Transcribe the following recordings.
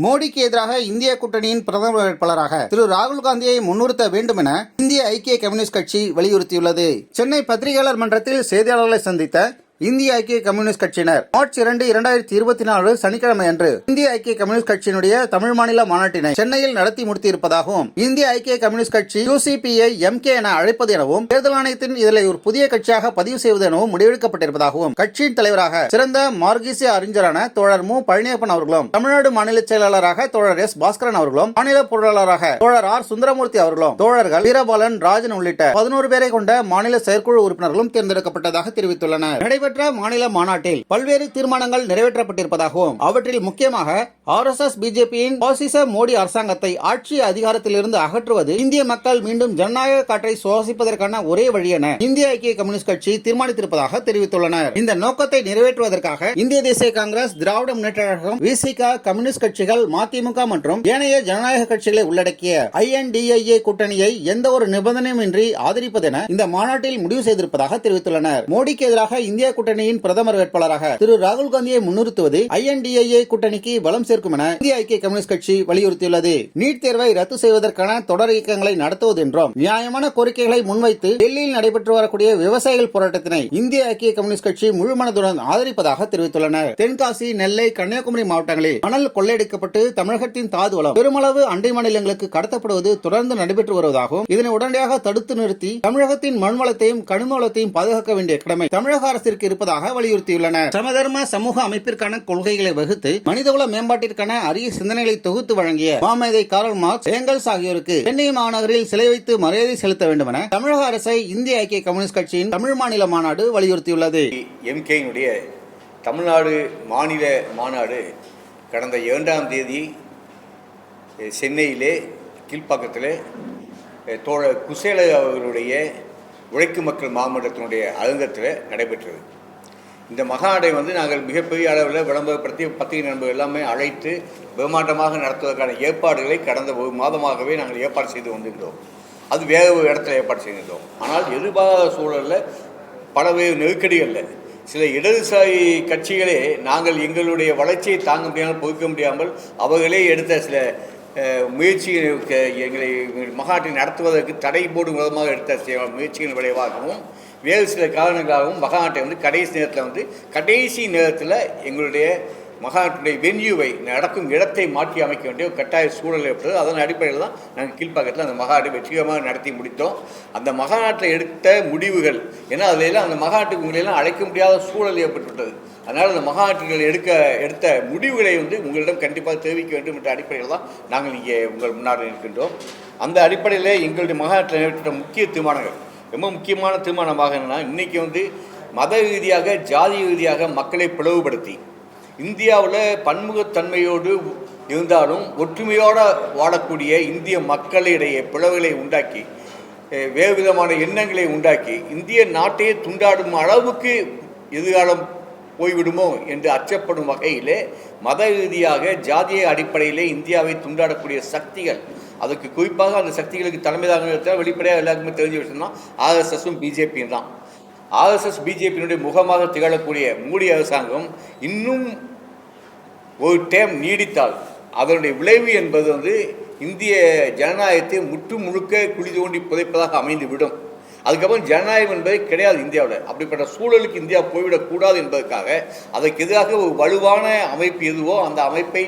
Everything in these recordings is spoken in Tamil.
மோடிக்கு எதிராக இந்திய கூட்டணியின் பிரதமர் வேட்பாளராக திரு ராகுல் காந்தியை முன்னிறுத்த வேண்டும் என இந்திய ஐக்கிய கம்யூனிஸ்ட் கட்சி வலியுறுத்தியுள்ளது. சென்னை பத்திரிகையாளர் மன்றத்தில் செய்தியாளர்களை சந்தித்த இந்திய ஐக்கிய கம்யூனிஸ்ட் கட்சியினர். மார்ச் இரண்டு இரண்டாயிரத்தி இருபத்தி நாலு சனிக்கிழமை அன்று இந்திய ஐக்கிய கம்யூனிஸ்ட் கட்சியினுடைய தமிழ் மாநில மாநாட்டினை சென்னையில் நடத்தி முடித்திருப்பதாகவும் இந்திய ஐக்கிய கம்யூனிஸ்ட் கட்சி யூசிபிஐ எம்கே என அழைப்பது எனவும் தேர்தல் ஆணையத்தின் இதனை ஒரு புதிய கட்சியாக பதிவு செய்வது எனவும் முடிவெடுக்கப்பட்டிருப்பதாகவும் கட்சியின் தலைவராக சிறந்த மார்கீசிய அறிஞரான தோழர் மு. பழனியப்பன் அவர்களும் தமிழ்நாடு மாநில செயலாளராக தோழர் எஸ். பாஸ்கரன் அவர்களும் மாநில பொருளாளராக தோழர் ஆர். சுந்தரமூர்த்தி அவர்களும் தோழர்கள் வீரபாலன் ராஜன் உள்ளிட்ட பதினோரு பேரை கொண்ட மாநில செயற்குழு உறுப்பினர்களும் தேர்ந்தெடுக்கப்பட்டதாக தெரிவித்துள்ளனர். நடைபெற்ற நடைபெற்ற மாநில மாநாட்டில் பல்வேறு தீர்மானங்கள் நிறைவேற்றப்பட்டிருப்பதாகவும் அவற்றில் முக்கியமாக ஆர் எஸ் எஸ் பிஜேபியின் பாசிச மோடி அரசாங்கத்தை ஆட்சி அதிகாரத்திலிருந்து அகற்றுவது இந்திய மக்கள் மீண்டும் ஜனநாயக காற்றை சுவாசிப்பதற்கான ஒரே வழி என இந்திய ஐக்கிய கம்யூனிஸ்ட் கட்சி தீர்மானித்திருப்பதாக தெரிவித்துள்ளனர். இந்த நோக்கத்தை நிறைவேற்றுவதற்காக இந்திய தேசிய காங்கிரஸ் திராவிட முன்னேற்ற கழகம் விசிக கம்யூனிஸ்ட் கட்சிகள் மதிமுக மற்றும் ஏனைய ஜனநாயக கட்சிகளை உள்ளடக்கிய ஐஎன்டிஐஏ கூட்டணியை எந்த ஒரு நிபந்தனையும் இன்றி ஆதரிப்பதென இந்த மாநாட்டில் முடிவு செய்திருப்பதாக தெரிவித்துள்ளனர். மோடிக்கு எதிராக இந்திய கூட்டணியின் பிரதமர் வேட்பாளராக திரு ராகுல் காந்தியை முன்னிறுத்துவது ஐஎன்டிஏ கூட்டணிக்கு பலம் சேர்க்கும் என இந்திய ஐக்கிய கம்யூனிஸ்ட் கட்சி வலியுறுத்தியுள்ளது. நீட் தேர்வை ரத்து செய்வதற்கான தொடர் இயக்கங்களை நடத்துவது என்றும் நியாயமான கோரிக்கைகளை முன்வைத்து டெல்லியில் நடைபெற்று வரக்கூடிய விவசாயிகள் போராட்டத்தினை இந்திய ஐக்கிய கம்யூனிஸ்ட் கட்சி முழுமனதுடன் ஆதரிப்பதாக தெரிவித்துள்ளனர். தென்காசி நெல்லை கன்னியாகுமரி மாவட்டங்களில் மணல் கொள்ளையடிக்கப்பட்டு தமிழகத்தின் தாதுவளம் பெருமளவு அண்டை மாநிலங்களுக்கு கடத்தப்படுவது தொடர்ந்து நடைபெற்று வருவதாகவும் இதனை உடனடியாக தடுத்து நிறுத்தி தமிழகத்தின் மண்வளத்தையும் கனிம வளத்தையும் பாதுகாக்க வேண்டிய கடமை தமிழக அரசிற்கு இருப்பதாக வலியுறுத்தியுள்ளனர். சமதர்ம சமூக அமைப்பிற்கான கொள்கைகளை வகுத்து மனிதவள மேம்பாட்டிற்கான அரிய சிந்தனைகளை தொகுத்து வழங்கிய மாமேதை காரல் மார்க்ஸ் ஏங்கல்ஸ் ஆகியோருக்கு சென்னை மாநகரில் சிலை வைத்து மரியாதை செலுத்த வேண்டும் என தமிழக அரசை இந்திய ஐக்கிய கம்யூனிஸ்ட் கட்சியின் தமிழ் மாநில மாநாடு வலியுறுத்தியுள்ளது. எம்கேயினுடைய தமிழ்நாடு மாநில மாநாடு கடந்த இரண்டாம் தேதி சென்னையிலே கீழ்ப்பாக்கத்தில் தோழர் குசேல அவர்களுடைய உழைக்கும் மக்கள் மாமன்றத்தினுடைய அரங்கத்தில் நடைபெற்றது. இந்த மகாநாடை வந்து நாங்கள் மிகப்பெரிய அளவில் விளம்பரப்படுத்தி பத்திரிகை நண்பர்கள் எல்லாமே அழைத்து பிரம்மாண்டமாக நடத்துவதற்கான ஏற்பாடுகளை கடந்த ஒரு மாதமாகவே நாங்கள் ஏற்பாடு செய்து வந்திருந்தோம் அது வேற ஒரு இடத்துல ஏற்பாடு செய்திருந்தோம் ஆனால் எதிர்பாராத சூழலில் பலவேறு நெருக்கடிகளில் சில இடதுசாரி கட்சிகளே நாங்கள் எங்களுடைய வளர்ச்சியை தாங்க முடியாமல் பொறுக்க முடியாமல் அவர்களே எடுத்த சில அஹ், முயற்சிகள் க- எங்களை மகாநாட்டை நடத்துவதற்கு தடை போடும் விதமாக எடுத்த சில முயற்சிகளின் விளைவாகவும் வேறு சில காரணங்களாகவும் மகாநாட்டை வந்து கடைசி நேரத்தில் வந்து கடைசி நேரத்தில் எங்களுடைய மகாநாட்டுடைய வென்யூவை நடக்கும் இடத்தை மாற்றி அமைக்க வேண்டிய ஒரு கட்டாய சூழல் ஏற்பட்டது. அதன் அடிப்படையில் தான் நாங்கள் கீழ்ப்பாக்கத்தில் அந்த மகாநாட்டை வெற்றிகரமாக நடத்தி முடித்தோம். அந்த மகாநாட்டில் எடுத்த முடிவுகள் ஏன்னா அதிலெல்லாம் அந்த மகாநாட்டுக்கு உங்களையெல்லாம் அழைக்க முடியாத சூழல் ஏற்பட்டுவிட்டது. அதனால் அந்த மகாநாட்டுகள் எடுக்க எடுத்த முடிவுகளை வந்து உங்களிடம் கண்டிப்பாக தெரிவிக்க வேண்டும் என்ற அடிப்படையில் தான் நாங்கள் இங்கே உங்கள் முன்னாடி இருக்கின்றோம் அந்த அடிப்படையில் எங்களுடைய மகாநாட்டில் நிறைவேற்ற முக்கிய தீர்மானங்கள் ரொம்ப முக்கியமான தீர்மானமாக என்னன்னா இன்றைக்கி வந்து மத ரீதியாக ஜாதி ரீதியாக மக்களை பிளவுபடுத்தி இந்தியாவில் பன்முகத்தன்மையோடு இருந்தாலும் ஒற்றுமையோடு வாழக்கூடிய இந்திய மக்களிடையே பிளவுகளை உண்டாக்கி வேறு விதமான எண்ணங்களை உண்டாக்கி இந்திய நாட்டையே துண்டாடும் அளவுக்கு எதிர்காலம் போய்விடுமோ என்று அச்சப்படும் வகையிலே மத ரீதியாக ஜாதிய அடிப்படையிலே இந்தியாவை துண்டாடக்கூடிய சக்திகள் அதுக்கு குறிப்பாக அந்த சக்திகளுக்கு தலைமையாக தாங்க வெளிப்படையாக எல்லாருக்குமே தெரிஞ்ச விஷயம் ஆர்எஸ்எஸும் பிஜேபியும் தான். ஆர்எஸ்எஸ் பிஜேபியினுடைய முகமாக திகழக்கூடிய மோடி அரசாங்கம் இன்னும் ஒரு டேம் நீடித்தால் அதனுடைய விளைவு என்பது வந்து இந்திய ஜனநாயகத்தை முற்று முழுக்க குழி தோண்டி புதைப்பதாக அமைந்துவிடும். அதுக்கப்புறம் ஜனநாயகம் என்பது கிடையாது இந்தியாவில். அப்படிப்பட்ட சூழலுக்கு இந்தியா போய்விடக்கூடாது என்பதற்காக அதற்கு எதிராக ஒரு வலுவான அமைப்பு எதுவோ அந்த அமைப்பை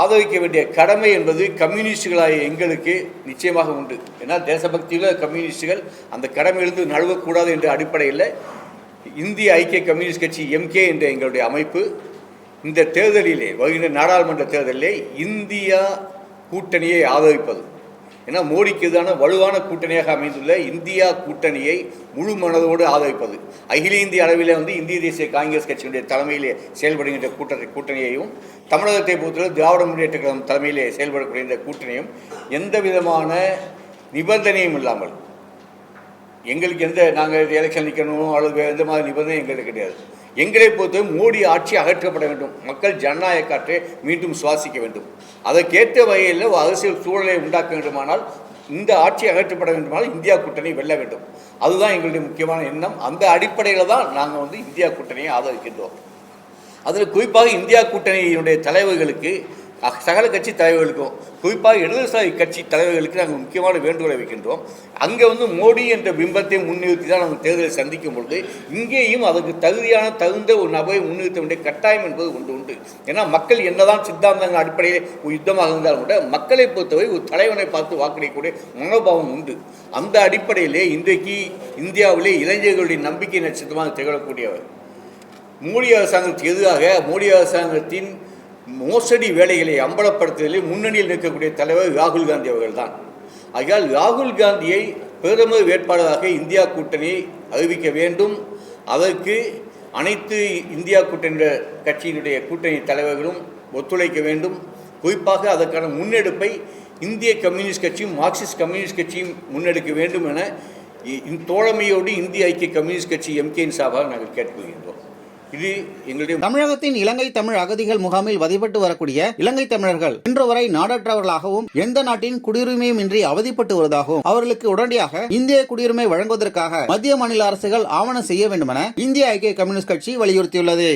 ஆதரிக்க வேண்டிய கடமை என்பது கம்யூனிஸ்டுகளாகிய எங்களுக்கு நிச்சயமாக உண்டு. ஏன்னா தேசபக்தியில் கம்யூனிஸ்டுகள் அந்த கடமையிலிருந்து நழுவக்கூடாது என்ற அடிப்படையில் இந்திய ஐக்கிய கம்யூனிஸ்ட் கட்சி எம்கே என்ற எங்களுடைய அமைப்பு இந்த தேர்தலிலே வருகின்ற நாடாளுமன்ற தேர்தலிலே இந்தியா கூட்டணியை ஆதரிப்பது. ஏன்னா மோடிக்கு எதிரான வலுவான கூட்டணியாக அமைந்துள்ள இந்தியா கூட்டணியை முழு மனதோடு ஆதரிப்பது. அகில இந்திய அளவில் வந்து இந்திய தேசிய காங்கிரஸ் கட்சியினுடைய தலைமையிலே செயல்படுகின்ற கூட்டத்தை கூட்டணியையும் தமிழகத்தை பொறுத்தவரை திராவிட முன்னேற்ற கழகம் தலைமையிலே செயல்படக்கூடிய இந்த கூட்டணியும் எந்த விதமான நிபந்தனையும் இல்லாமல் எங்களுக்கு எந்த நாங்கள் எலெக்ஷன் நிற்கணும் அல்லது எந்த மாதிரி நிபந்தனை எங்களுக்கு கிடையாது. எங்களை பொறுத்தவரை மோடி ஆட்சி அகற்றப்பட வேண்டும். மக்கள் ஜனநாயக காற்றை மீண்டும் சுவாசிக்க வேண்டும். அதற்கேற்ற வகையில் அரசியல் சூழலை உண்டாக்க வேண்டுமானால் இந்த ஆட்சி அகற்றப்பட வேண்டுமானால் இந்தியா கூட்டணி வெல்ல வேண்டும். அதுதான் எங்களுடைய முக்கியமான எண்ணம். அந்த அடிப்படையில் தான் நாங்கள் வந்து இந்தியா கூட்டணியை ஆதரிக்கின்றோம். அதில் குறிப்பாக இந்தியா கூட்டணியினுடைய தலைவர்களுக்கு சகல கட்சி தலைவர்களுக்கும் குறிப்பாக இடதுசாரி கட்சி தலைவர்களுக்கு நாங்கள் முக்கியமான வேண்டுகோளை வைக்கின்றோம். அங்கே வந்து மோடி என்ற பிம்பத்தை முன்னிறுத்தி தான் நாங்கள் தேர்தலை சந்திக்கும் பொழுது இங்கேயும் அதற்கு தகுதியான தகுந்த ஒரு நபரை முன்னிறுத்த வேண்டிய கட்டாயம் என்பது ஒன்று உண்டு. ஏன்னா மக்கள் என்னதான் சித்தாந்தங்கள் அடிப்படையில் ஒரு யுத்தமாக இருந்தாலும் கூட மக்களை பொறுத்தவரை ஒரு தலைவனை பார்த்து வாக்களிக்கக்கூடிய மனோபாவம் உண்டு. அந்த அடிப்படையிலே இன்றைக்கு இந்தியாவிலே இளைஞர்களுடைய நம்பிக்கை நட்சத்திரமாக திகழக்கூடியவர். மோடி அரசாங்கத்துக்கு எதிராக மோடி அரசாங்கத்தின் மோசடி வேலைகளை அம்பலப்படுத்துவதில் முன்னணியில் நிற்கக்கூடிய தலைவர் ராகுல் காந்தி அவர்கள்தான். ஆகையால் ராகுல் காந்தியை பிரதமர் வேட்பாளராக இந்தியா கூட்டணி அறிவிக்க வேண்டும். அதற்கு அனைத்து இந்தியா கூட்டணி கட்சியினுடைய கூட்டணி தலைவர்களும் ஒத்துழைக்க வேண்டும். குறிப்பாக அதற்கான முன்னெடுப்பை இந்திய கம்யூனிஸ்ட் கட்சியும் மார்க்சிஸ்ட் கம்யூனிஸ்ட் கட்சியும் முன்னெடுக்க வேண்டும் என இ- இந்த தோழமையோடு இந்திய ஐக்கிய கம்யூனிஸ்ட் கட்சி எம்கேயின் சார்பாக நாங்கள் கேட்டுக்கொள்கின்றோம். இது எங்களுடைய தமிழகத்தின் இலங்கை தமிழ் அகதிகள் முகாமில் வதிப்பட்டு வரக்கூடிய இலங்கை தமிழர்கள் இன்று வரை நாடற்றவர்களாகவும் எந்த நாட்டின் குடியுரிமையும் இன்றி அவதிப்பட்டு வருவதாகவும் அவர்களுக்கு உடனடியாக இந்திய குடியுரிமை வழங்குவதற்காக மத்திய மாநில அரசுகள் ஆவணம் செய்ய வேண்டுமென இந்திய ஐக்கிய கம்யூனிஸ்ட் கட்சி வலியுறுத்தியுள்ளது.